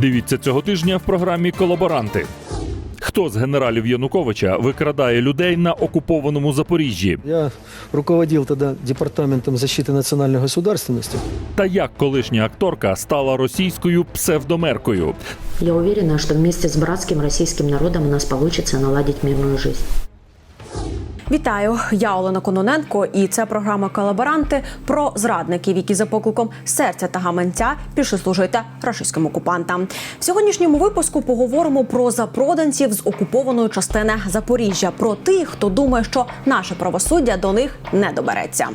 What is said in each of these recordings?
Дивіться цього тижня в програмі Колаборанти. Хто з генералів Януковича викрадає людей на окупованому Запоріжжі? Я руководил тогда Департаментом защиты национальной государственности. Та як колишня акторка стала російською псевдомеркою? Я уверена, что вместе с братским российским народом у нас получится наладить мирную жизнь. Вітаю, я Олена Кононенко, і це програма Колаборанти про зрадників, які за покликом серця та гаманця пішли служити рашистським окупантам. В сьогоднішньому випуску поговоримо про запроданців з окупованої частини Запоріжжя, про тих, хто думає, що наше правосуддя до них не добереться.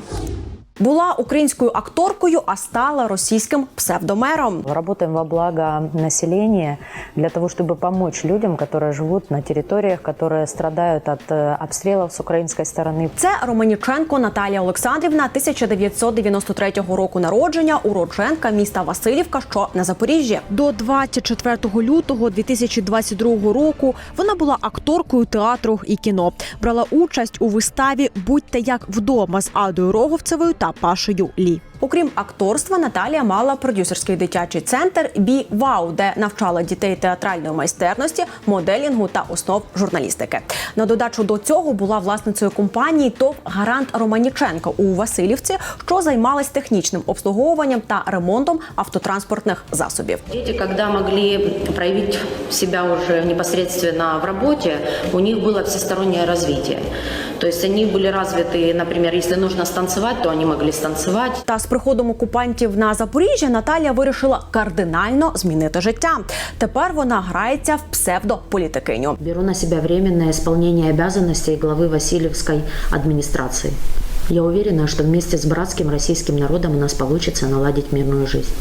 Була українською акторкою, а стала російським псевдомером. Работаем во благо населения для того, чтобы помочь людям, которые живут на территориях, которые страдают от э, обстрелов с украинской стороны. Це Романіченко Наталія Олександрівна, 1993 року народження, уродженка міста Васильівка, що на Запоріжжі. До 24 лютого 2022 року вона була акторкою театру і кіно. Брала участь у виставі Будьте як вдома з Адою Роговцевою та Пашею Лі. Окрім акторства, Наталія мала продюсерський дитячий центр Бі Вау, де навчала дітей театральної майстерності, моделінгу та основ журналістики. На додачу до цього була власницею компанії ТОВ Гарант Романіченко у Васильівці, що займалась технічним обслуговуванням та ремонтом автотранспортних засобів. Дети, когда могли проявить себя уже непосредственно в работе, у них было всестороннее развитие. То есть они были развиты, например, если нужно станцевать, то они могли станцевать. Та з приходом окупантів на Запоріжжя Наталія вирішила кардинально змінити життя. Тепер вона грається в псевдополітикиню. Беру на себя временное исполнение обязанностей главы Васильевской администрации. Я уверена, что вместе с братским российским народом у нас получится наладить мирную жизнь.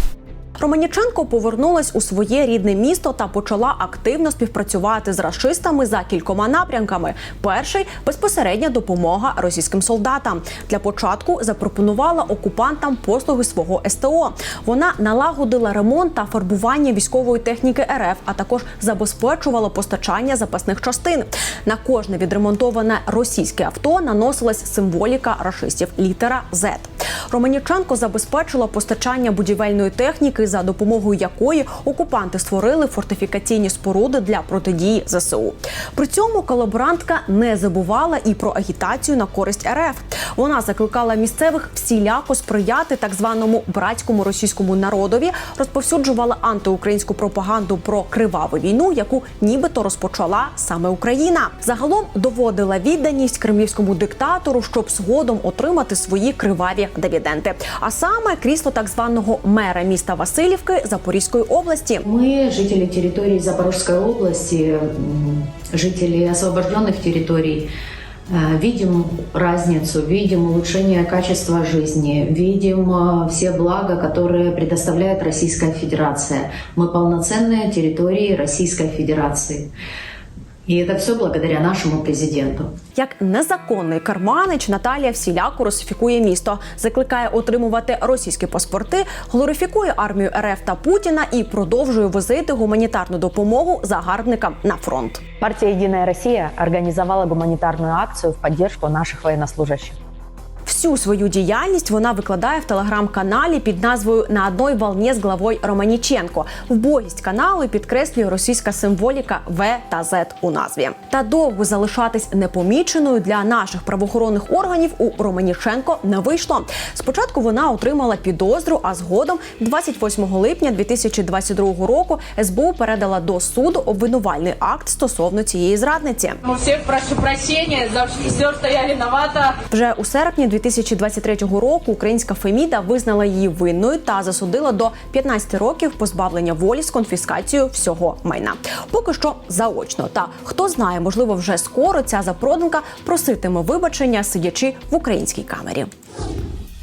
Романіченко повернулась у своє рідне місто та почала активно співпрацювати з рашистами за кількома напрямками. Перший безпосередня допомога російським солдатам. Для початку запропонувала окупантам послуги свого СТО. Вона налагодила ремонт та фарбування військової техніки РФ, а також забезпечувала постачання запасних частин. На кожне відремонтоване російське авто наносилась символіка рашистів літера Z. Романіченко забезпечила постачання будівельної техніки, за допомогою якої окупанти створили фортифікаційні споруди для протидії ЗСУ. При цьому колаборантка не забувала і про агітацію на користь РФ. Вона закликала місцевих всіляко сприяти так званому братському російському народові, розповсюджувала антиукраїнську пропаганду про криваву війну, яку нібито розпочала саме Україна. Загалом доводила відданість кремлівському диктатору, щоб згодом отримати свої криваві дивіденди. А саме крісло так званого мера міста Васильівки Запорізької області. Мы, жители территории Запорожской области, м, жители освобожденных территорий, э, видим разницу, видим улучшение качества жизни, видим э, все блага, которые предоставляет Российская Федерация. Мы полноценные территории Российской Федерации. И это все благодаря нашому президенту. Як незаконний карманич Наталія всіляко русифікує місто, закликає отримувати російські паспорти, глорифікує армію РФ та Путіна і продовжує возити гуманітарну допомогу загарбникам на фронт. Партія Єдина Росія організувала гуманітарну акцію в поддержку наших военнослужащих. Всю свою діяльність вона викладає в телеграм-каналі під назвою На одній волні з главою Романіченко. Вбогість каналу підкреслює російська символіка В та З у назві. Та довго залишатись непоміченою для наших правоохоронних органів у Романіченко не вийшло. Спочатку вона отримала підозру, а згодом, 28 липня 2022 року, СБУ передала до суду обвинувальний акт стосовно цієї зрадниці. У всех прошу прощения за все, что я виновата. Вже у серпні 2023 року українська Феміда визнала її винною та засудила до 15 років позбавлення волі з конфіскацією всього майна. Поки що заочно. Та хто знає, можливо, вже скоро ця запроданка проситиме вибачення, сидячи в українській камері.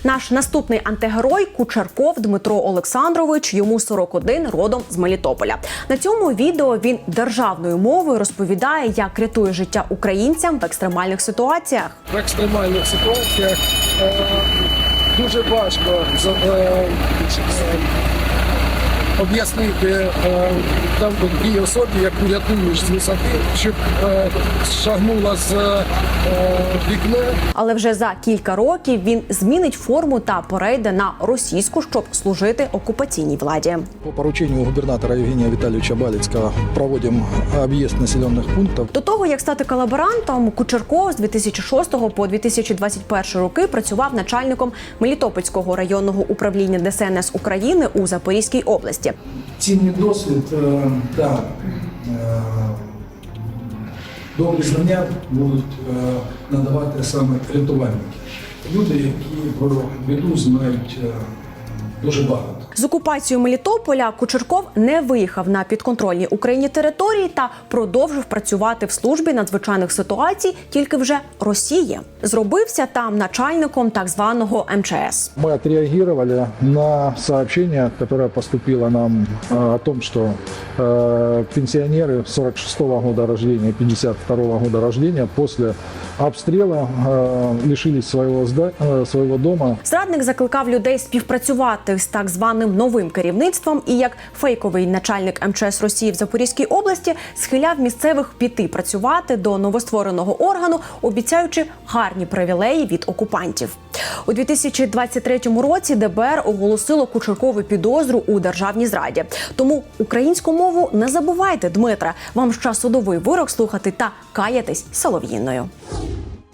Наш наступний антигерой Кучерков Дмитро Олександрович. Йому 41, родом з Мелітополя. На цьому відео він державною мовою розповідає, як рятує життя українцям в екстремальних ситуаціях. в екстремальних ситуаціях е, дуже важко за- е, е, об'яснити е, там тій особі, яку рятуєш з висоти, щоб е, шагнула з е, вікна. Але вже за кілька років він змінить форму та перейде на російську, щоб служити окупаційній владі. По поручению губернатора Евгения Витальевича Балицкого проводим объезд населенных пунктов. До того як стати колаборантом, Кучерков з 2006 по 2021 роки працював начальником Мелітопольського районного управління ДСНС України у Запорізькій області. Цінний досвід е, та е, добрі знання будуть е, надавати саме рятувальники. Люди, які про біду знають дуже багато. З окупацією Мелітополя Кучерков не виїхав на підконтрольні Україні території та продовжив працювати в службі надзвичайних ситуацій, тільки вже Росії. Зробився там начальником так званого МЧС. Мы отреагировали на сообщение, которое поступило нам э, о том, что э, пенсионеры 46 года рождения, 52 года рождения после обстрела э, лишились своего, зда- э, своего дома. Зрадник закликав людей співпрацювати з так званим новим керівництвом і як фейковий начальник МЧС Росії в Запорізькій області схиляв місцевих піти працювати до новоствореного органу, обіцяючи гарні привілеї від окупантів. У 2023 році ДБР оголосило Кучеркову підозру у державній зраді. Тому українську мову не забувайте, Дмитра. Вам ще судовий вирок слухати та каятись солов'їною.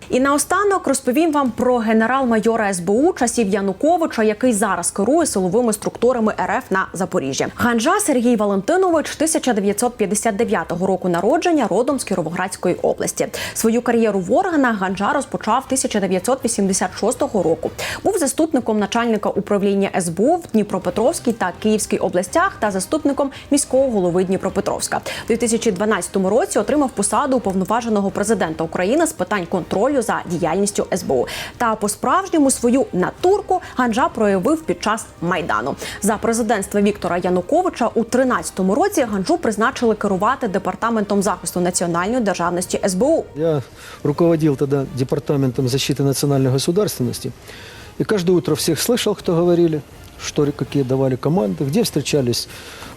І наостанок розповім вам про генерал-майора СБУ часів Януковича, який зараз керує силовими структурами РФ на Запоріжжі. Ганжа Сергій Валентинович 1959 року народження, родом з Кіровоградської області. Свою кар'єру в органах Ганжа розпочав 1986 року. Був заступником начальника управління СБУ в Дніпропетровській та Київській областях та заступником міського голови Дніпропетровська. У 2012 році отримав посаду уповноваженого президента України з питань контролю за діяльністю СБУ. Та по-справжньому свою натурку Ганжа проявив під час майдану. За президентства Віктора Януковича у 2013 році Ганжу призначили керувати департаментом захисту національної державності СБУ. Я руководил тогда Департаментом защиты национальной государственности. И каждое утро всех слышал, кто говорили, что какие давали команды, где встречались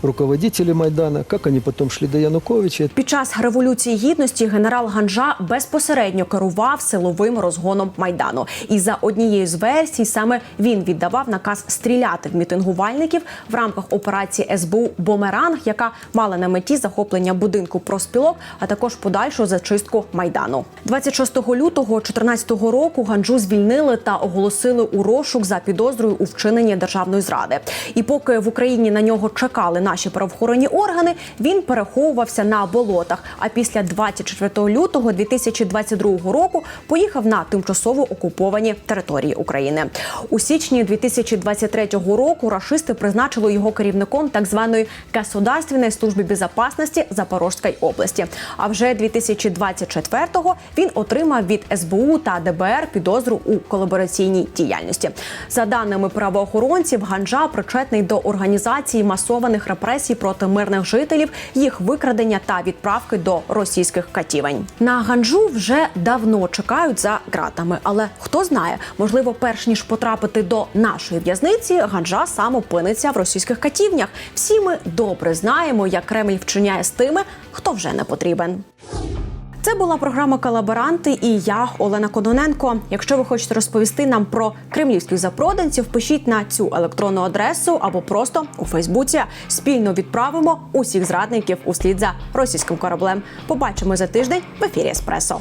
руководители Майдана, как они потом шли до Януковича. Під час революції гідності генерал Ганжа безпосередньо керував силовим розгоном майдану. І за однією з версій саме він віддавав наказ стріляти в мітингувальників в рамках операції СБУ Бомеранг, яка мала на меті захоплення будинку проспілок, а також подальшу зачистку майдану. 26 лютого 2014 року Ганжу звільнили та оголосили у розшук за підозрою у вчиненні державної зради. І поки в Україні на нього чекали наші правоохоронні органи, він переховувався на болотах. А після 24 лютого 2022 року поїхав на тимчасово окуповані території України. У січні 2023 року рашисти призначили його керівником так званої Государственної служби безопасності Запорізької області. А вже 2024-го він отримав від СБУ та ДБР підозру у колабораційній діяльності. За даними правоохоронців, Ганжа причетний до організації масованих репресій проти мирних жителів, їх викрадення та відправки до російських катівень. На Ганжу вже давно чекають за ґратами, але хто знає, можливо, перш ніж потрапити до нашої в'язниці, Ганжа сам опиниться в російських катівнях. Всі ми добре знаємо, як Кремль вчиняє з тими, хто вже не потрібен. Це була програма Колаборанти і я, Олена Кононенко. Якщо ви хочете розповісти нам про кремлівських запроданців, пишіть на цю електронну адресу або просто у Фейсбуці. Спільно відправимо усіх зрадників услід за російським кораблем. Побачимо за тиждень в ефірі Еспресо.